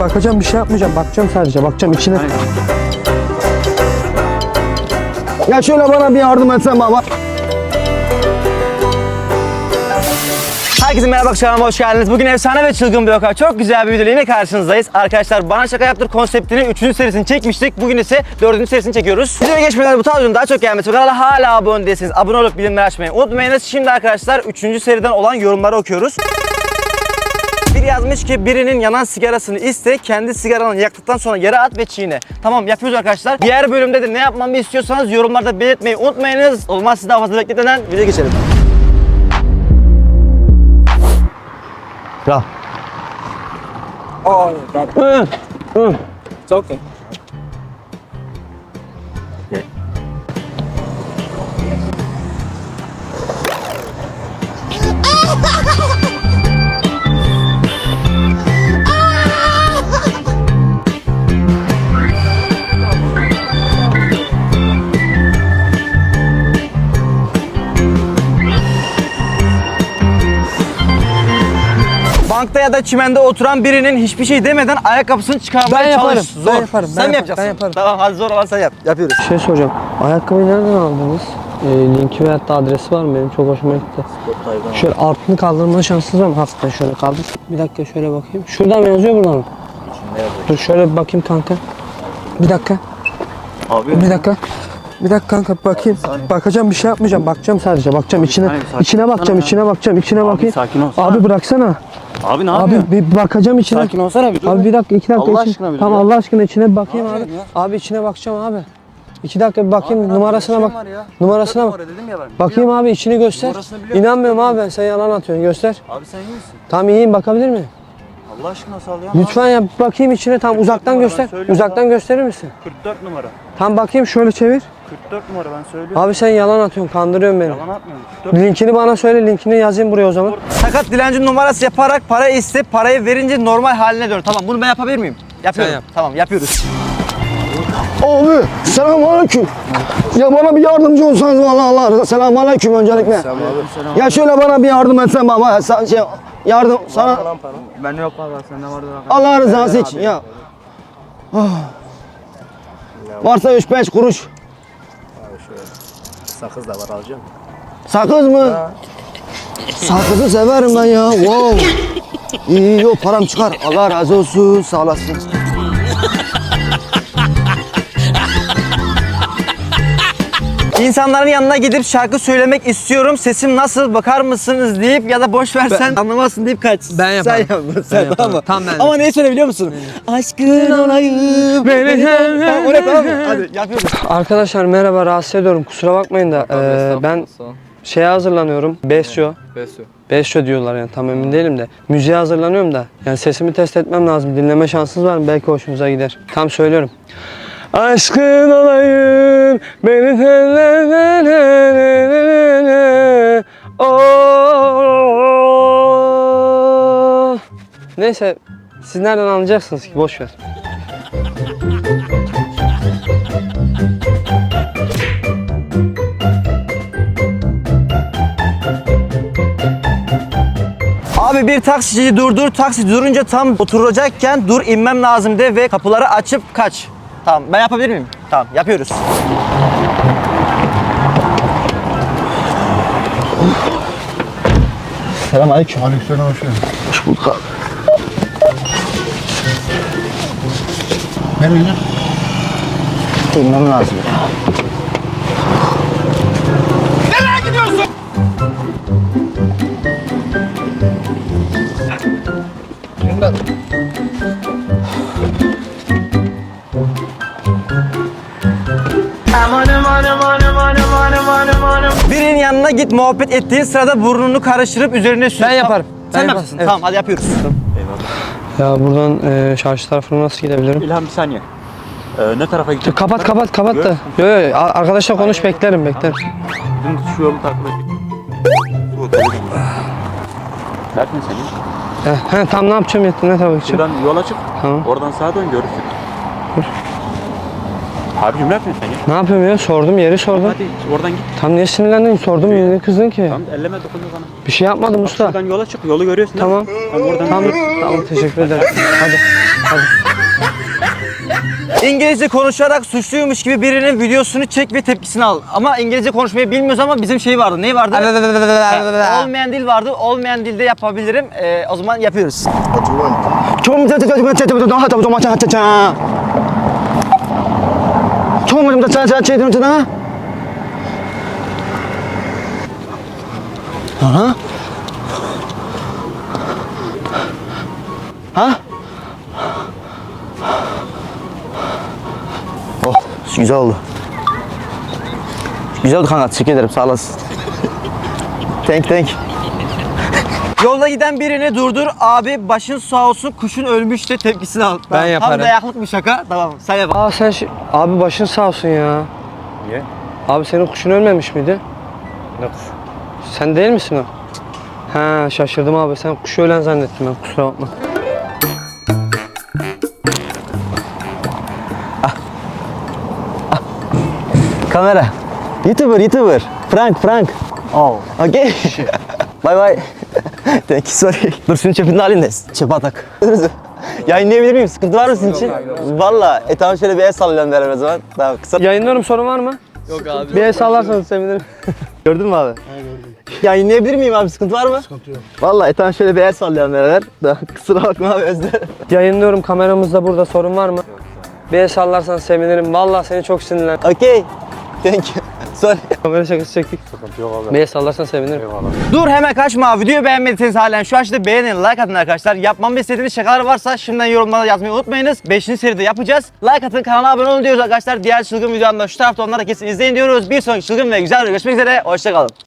bakacağım bir şey yapmayacağım. Bakacağım sadece. Bakacağım içine. Ya şöyle bana bir yardım etsen baba. Herkese merhaba akşam hoş geldiniz. Bugün efsane ve çılgın bir vaka. Çok güzel bir videoyla yine karşınızdayız. Arkadaşlar bana şaka yaptır konseptinin 3. serisini çekmiştik. Bugün ise 4. serisini çekiyoruz. Videoya geçmeden bu tarz daha çok gelmesi kanala hala abone değilseniz abone olup bildirimleri açmayı unutmayınız. Şimdi arkadaşlar 3. seriden olan yorumları okuyoruz. Biri yazmış ki birinin yanan sigarasını iste, kendi sigaranı yaktıktan sonra yere at ve çiğne. Tamam yapıyoruz arkadaşlar. Diğer bölümde de ne yapmamı istiyorsanız yorumlarda belirtmeyi unutmayınız. Olmaz sizi daha fazla bekletmeden videoya geçelim. Bravo. Oh, that, hı. it's okay. Bankta ya da çimende oturan birinin hiçbir şey demeden ayakkabısını çıkarmaya Ben yaparım, çalış. ben Zor. yaparım, Sen ben mi yapacaksın? ben yaparım. Tamam hadi zor olan sen yap. Yapıyoruz. Bir şey soracağım. Ayakkabıyı nereden aldınız? Ee, linki veyahut da adresi var mı? Benim çok hoşuma gitti. Şöyle altını kaldırma şansınız var mı? Hafiften şöyle kaldır. Bir dakika şöyle bakayım. Şuradan mı yazıyor buradan mı? Dur şöyle bir bakayım kanka. Bir dakika. Abi. Bir dakika. Bir dakika kanka bakayım. Bakacağım bir şey yapmayacağım. Bakacağım sadece. Bakacağım içine. Saniye, sakin içine bakacağım. ya. içine bakacağım. içine bakayım. sakin olsana. Abi bıraksana. Abi ne Abi yapıyorsun? bir bakacağım içine. Sakin olsana bir dur. Abi bir dakika iki dakika. Allah içine- aşkına bir dur Tamam ya. Allah aşkına içine bir bakayım Ne abi. Abi içine bakacağım abi. İki dakika bir bakayım Abi, numarasına bak. Şey var ya. Numarasına bak. Dedim ya ben. Bakayım abi içini göster. Numarasını biliyorum. İnanmıyorum abi ben sen yalan atıyorsun göster. Abi sen iyi misin? Tam iyiyim bakabilir miyim? Allah aşkına sal ya. Lütfen ya bakayım içine tam uzaktan numara, göster. söylüyorum Uzaktan gösterir misin? 44 numara. Tam bakayım şöyle çevir. 44 numara ben söylüyorum. Abi sen yalan atıyorsun kandırıyorsun beni. Yalan atmıyorum. 44 Linkini bana söyle linkini yazayım buraya o zaman. Sakat dilenci numarası yaparak para iste, parayı verince normal haline dön. Tamam bunu ben yapabilir miyim? Yapıyorum. yap. Tamam yapıyoruz. Abi selamünaleyküm. Ya bana bir yardımcı olsanız vallahi Allah razı Selamünaleyküm öncelikle. Ya şöyle bana bir yardım etsen baba. Sa- Şey, yardım sana Ben yok abi sende vardı. Allah rızası için ya. Ah. Varsa 3-5 kuruş. Sakız da var alacağım. Sakız mı? Sakızı severim ben ya. Wow. İyi yok param çıkar. Allah razı olsun. Sağ olasın. İnsanların yanına gidip şarkı söylemek istiyorum. Sesim nasıl bakar mısınız deyip ya da boş versen anlamazsın deyip kaç. Ben yaparım. Sen yap. Sen yaparım. tamam mı? Tam ben. Ama neyi söyle biliyor musun? Aşkın olayım. Beni Tamam oraya tamam mı? Hadi yapıyoruz. Arkadaşlar merhaba rahatsız ediyorum. Kusura bakmayın da eee, ben şeye hazırlanıyorum. Besyo. Besyo. Besyo diyorlar yani tam emin değilim de. Müziğe hazırlanıyorum da. Yani sesimi test etmem lazım. Dinleme şansınız var mı? Belki hoşunuza gider. Tam söylüyorum. Aşkın olayım beni tenlerine Oh. Neyse siz nereden anlayacaksınız ki boş ver. Abi bir taksici durdur. Taksi durunca tam oturacakken dur inmem lazım de ve kapıları açıp kaç. Tamam ben yapabilir miyim? Tamam yapıyoruz. Selam aleyküm. Aleykümselam hoş geldin. Hoş bulduk abi. Nereye lan? İnmem lazım. Birinin yanına git muhabbet ettiğin sırada burnunu karıştırıp üzerine sür. Ben yaparım. Sen Ben mi yaparım, yaparsın? evet. Tamam hadi yapıyoruz. Ya buradan e, çarşı tarafına nasıl gidebilirim? İlham bir saniye. Ee, ne tarafa gidecek? Kapat kapat kapat da. Yo yo arkadaşla konuş beklerim beklerim. Dümdüz şu yolu takip et. Berkin seni. He, he tam ne yapacağım yetti ne tarafa gideceğim? Buradan yola çık. Tamam. Oradan sağa dön görürsün. Harbi cümle yapıyorsun sen ya. Ne yapıyorum ya sordum yeri sordum. Hadi oradan git. Tam niye sinirlendin sordum niye kızdın ki? Tamam elleme dokunma bana. Bir şey yapmadım usta. Şuradan yola çık. Yolu görüyorsun. değil mi? Tamam. Tamam oradan Tamam, tamam teşekkür ederim. Hadi. İngilizce konuşarak suçluymuş gibi birinin videosunu çek ve tepkisini al. Ama İngilizce konuşmayı bilmiyoruz ama bizim şey vardı. Ne vardı? Ha, olmayan dil vardı. Olmayan dilde yapabilirim. Ee, o zaman yapıyoruz. Aha. Ha? Oh, güzel oldu. Güzel oldu kanka, teşekkür ederim, thank, thank. Yolda giden birini durdur, abi başın sağ olsun kuşun ölmüş de tepkisini al. Tamam, yaparım. Tam dayaklık bir şaka, tamam sen yap. Aa sen şi- abi başın sağ olsun ya. Niye? Abi senin kuşun ölmemiş miydi? Ne kuş? Sen değil misin o? Ha şaşırdım abi. Sen kuşu ölen zannettim ben. Kusura bakma. Kamera. YouTuber, YouTuber. Frank, Frank. Oh. Okay. bye bye. Thank you, sorry. Dur şunu çöpünü alayım da çöpe atak. Yayınlayabilir miyim? Sıkıntı var mı sizin için? Valla. E tamam şöyle bir el sallayalım beraber o zaman. Tamam kısa. Yayınlıyorum sorun var mı? Yok abi. Bir el sallarsanız sevinirim. Gördün mü abi? Yayınlayabilir miyim abi? Sıkıntı var mı? Sıkıntı yok. Valla e tamam şöyle bir el sallayalım beraber. Da, kusura bakma abi özür dilerim. Yayınlıyorum kameramız da burada sorun var mı? Bir el sallarsanız sevinirim. Vallahi seni çok sinirlendim. Okay. Thank you. Sorry. Kamera şakası çektik. Sıkıntı yok abi. El sallarsan sevinirim. Eyvallah. Dur hemen kaçma. Videoyu beğenmediyseniz halen şu aşağıda beğenin, like atın arkadaşlar. Yapmamı istediğiniz şakalar varsa şimdiden yorumlara yazmayı unutmayınız. 5. seride yapacağız. Like atın, kanala abone olun diyoruz arkadaşlar. Diğer çılgın videolarında şu tarafta onları kesin izleyin diyoruz. Bir sonraki çılgın ve güzel videoda görüşmek üzere. Hoşçakalın.